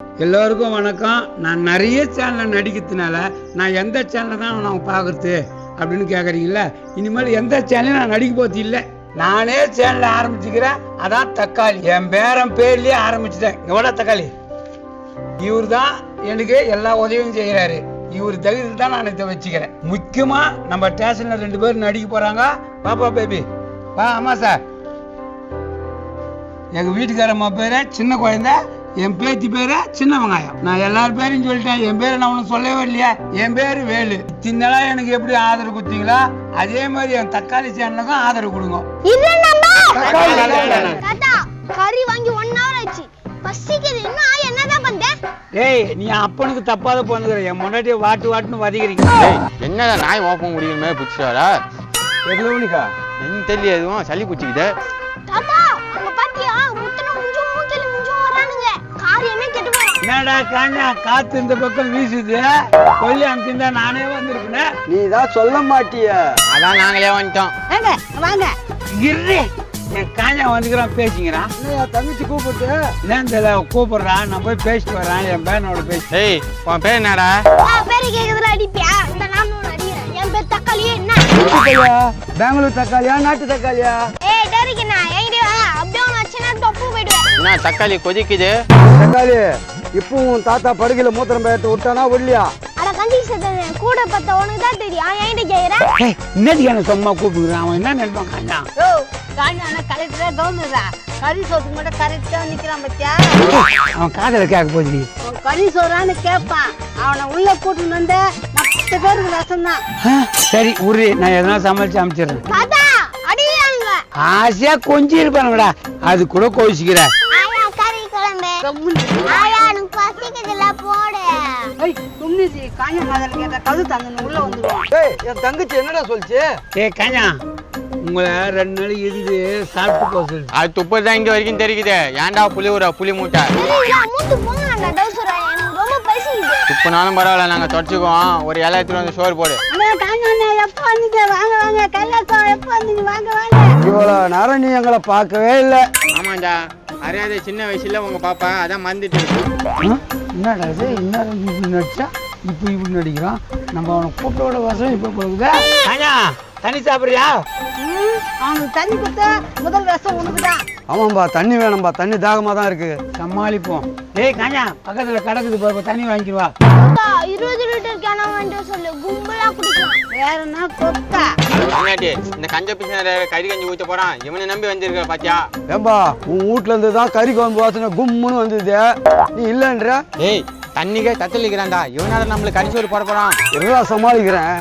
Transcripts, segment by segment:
எல்லோருக்கும் வணக்கம். நான் நிறைய சேனலில் நடிக்கிறதுனால நான் எந்த சேனலை தான் நான் பார்க்குறது அப்படின்னு கேட்குறீங்கள இனிமேல் எந்த சேனலையும் நான் நடிக்க போகிறது இல்லை. நானே சேனலில் ஆரம்பிச்சுக்கிறேன். அதான் தக்காளி. என் பேரன் பேர்லயே ஆரம்பிச்சிட்டேன். எவ்வளோ தக்காளி. இவர் தான் எனக்கு எல்லா உதவியும் செய்கிறாரு இவர் தகுதி தான் நான் இதை வச்சுக்கிறேன். முக்கியமாக நம்ம ஸ்டேஷனில் ரெண்டு பேரும் நடிக்க போகிறாங்க பாப்பா பேபி வா ஆமா சார் எங்கள் வீட்டுக்காரம்மா பேர் சின்ன குழந்தை. என் பேத்தி பேரு? சின்ன வெங்காயம். நான் எல்லார் பேரையும் சொல்லிட்டேன். என் பேரை நான் உனக்கு சொல்லவே இல்லையா? என் பேரு வேலு. சின்னலா எனக்கு எப்படி ஆதரவு கொடுத்தீங்களா? அதே மாதிரி என் தக்காளி சேனலுக்கும் ஆதரவு கொடுங்க. நம்ம தக்காளி தாத்தா கறி வாங்கி ஒன் ஹவர் ஆச்சு. பசிக்குது. இன்னும் என்னதான் பண்ண டேய் நீ அப்பனுக்கு தப்பாத பண்ணுகிற என் முன்னாடியே வாட்டு வாட்டுன்னு வதிக்கிறீங்க. ஏய், என்னடா நாய் ஓப்பன் முடிக்கிற மாதிரி பிடிச்சிட்டாரா எவ்வளவுனிக்கா என்ன தெரியல எதுவும் சளி பிடிச்சிக்கிது. தாத்தா அங்க என்னடா காஞ்சா காத்து இந்த பக்கம் வீசுது? கொல்லி அமுத்திருந்தா நானே வந்திருப்பேன் நீ தான் சொல்ல மாட்டிய. அதான் நாங்களே வந்துட்டோம். வாங்க வாங்க. இரு என் காஞ்சா வந்துக்கிறான் பேசிக்கிறான் தங்கச்சி கூப்பிட்டு? என்னன்னு தெரியல கூப்பிடுறான் நான் போய் பேசிட்டு வரேன் என் பேனோட பேசி ஏய் உன் பேர் என்னடா? ஆ பேரு கேக்குதுல அடிப்பியா இந்த நானும் ஒண்ணு அடிக்கிறேன். என் பேர் தக்காளியே என்ன? பெங்களூர் தக்காளியா? நாட்டு தக்காளியா? ஏய் டேரிக்கண்ணா அப்படியே தொப்பு போயிடுவேன். என்ன தக்காளி கொதிக்குது? தக்காளி. இப்பவும் தாத்தா படுகையில மூத்திரம் பயத்தை விட்டானா ஒல்லியா அட கஞ்சி கூட பத்த உனக்கு தான் தெரியும். என்கிட்ட கேக்குறேன் ஏய், என்னதுக்கு என்ன சும்மா கூப்பிடுறான் அவன் என்ன நினைப்பான் காஞ்சா? ஓ காஞ்சான கரெக்டா கறி சோத்துக்கு மட்டும் கரெக்டா நிக்கிறான் பத்தியா? அவன் காதல கேட்க உன் கறி சோறான்னு கேட்பான். அவனை உள்ள கூட்டிட்டு வந்து மத்த பேருக்கு ரசம் தான் சரி உரு. நான் எதனா சமாளிச்சு அமைச்சிடுறேன். தாத்தா அடிக்கிறானுங்க ஆசையா கொஞ்சம் இருப்பானுங்கடா அது கூட கோவிச்சுக்கிற. ஆயா கறி குழம்பு. ஆயா எனக்கு பசிக்குதுல போடு ஐய் தும்மிச்சு காஞ்ச மாதிரி கேட்ட கது தந்தன உள்ள வந்துடுவான் டேய் என் தங்கச்சி என்னடா சொல்லுச்சு? ஏ காஞ்சா உங்களை ரெண்டு நாளைக்கு இருந்து சாப்பிட்டு போக சொல்லு. அது துப்புறது தான் இங்க வரைக்கும் தெரியுது. ஏன்டா புளி ஊற புளி மூட்டை? துப்புனாலும் பரவாயில்ல நாங்க தொடச்சுக்குவோம். ஒரு இலை எடுத்துட்டு வந்து சோறு போடு. அண்ணா காஞ்சானே எப்போ வந்தீங்க வாங்க வாங்க கைலாசம் எப்போ வந்தீங்க வாங்க வாங்க. இவ்வளோ நேரம் நீ எங்களை பார்க்கவே இல்லை. ஆமாண்டா அறியாத சின்ன வயசுல உங்க பாப்பா அதான் மறந்துட்டு என்னடா இது? இன்னும் இப்படி நடிச்சா? இப்போ இப்படி நடிக்கிறான். நம்ம அவனை கூப்பிட்டோட வருஷம் இப்போ போகுதா காஞ்சா தண்ணி சாப்பிட்றியா? அவனுக்கு தண்ணி கொடுத்த முதல் ரசம் உனக்கு தான் ஆமாம்பா தண்ணி வேணும்பா. தண்ணி தாகமாக தான் இருக்கு. சமாளிப்போம். ஏய் காஞ்சா பக்கத்துல கிடக்குது பாரு தண்ணி தாத்தா இருபது சொல்லு? கும்பலா குடிக்கலாம். வேற என்ன கொக்கா? முன்னாடி இந்த கஞ்ச பிசின கறி கஞ்சி ஊத்த போறான். இவனை நம்பி வந்திருக்க பாத்தியா? ஏம்பா உன் வீட்ல இருந்து தான் கறி குழம்பு வாசனை கும்முன்னு வந்தது. நீ இல்லைன்ற? ஏய் தண்ணிக்கே தத்தளிக்கிறான்டா. இவனால நம்மளுக்கு கறி சோறு போட போறான். எவ்வளோ சமாளிக்கிறேன்?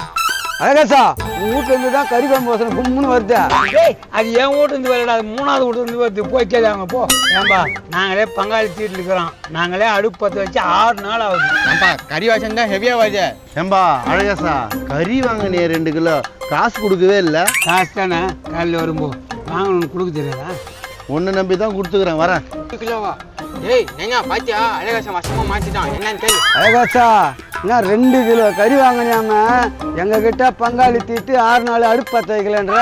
அழகாசா உன் வீட்ல இருந்து தான் கறி குழம்பு வாசனை கும்முன்னு வருது. ஏய் அது என் வீட்டு இருந்து வரடா அது மூணாவது வீட்டு இருந்து வருது. போய் கேளுங்க போ. ஏன்பா நாங்களே பங்காளி தீட்டு இருக்கிறோம். நாங்களே அடுப்பு பற்ற வச்சு ஆறு நாள் ஆகுது. ஏன்பா கறி வாசம் தான் ஹெவியா வருது. ஏம்பா அழகசா கறி வாங்கினே ரெண்டு கிலோ. காசு கொடுக்கவே இல்லை. காசு தானே காலையில் வரும்போது. வாங்கணும்னு கொடுக்க தெரியாதா? ஒன்று நம்பி தான் கொடுத்துக்கிறேன் வரேன். கிலோவா? ஏய் நெஞ்சா பாத்தியா? அழகாசம் வசமா மாத்திட்டான். என்னன்னு கேளு. அழகாசா என்ன ரெண்டு கிலோ கறி வாங்கினாம எங்க கிட்ட பங்காளி தீட்டு ஆறு நாள் அடுப்பு பற்ற வைக்கலன்ற?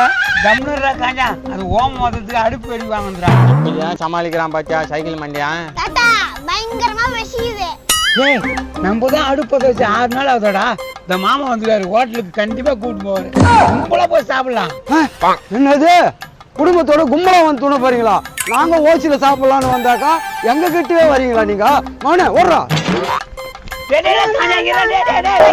தம்னுறா காஞ்சா. அது ஓம் மொத்தத்துக்கு அடுப்பு வெடி வாங்குறா ஏன் சமாளிக்கிறான் பாத்தியா? சைக்கிள் மண்டியான் பயங்கரமா ஏய் நம்ம தான் அடுப்பு வச்சு ஆறு நாள் ஆகுதாடா. இந்த மாமா வந்துருக்காரு ஹோட்டலுக்கு கண்டிப்பா கூட்டிட்டு போவாரு. கும்பலா போய் சாப்பிடலாம். என்னது? குடும்பத்தோட கும்பலா வந்து துணை போறீங்களா? நாங்க ஓசில சாப்பிடலாம்னு வந்தாக்கா எங்க கிட்டவே வரீங்களா நீங்க? மௌனே ஓடுறா. டேய், டேய், டேய், காஞ்சா, இங்க இரு, டேய், டேய், டேய்.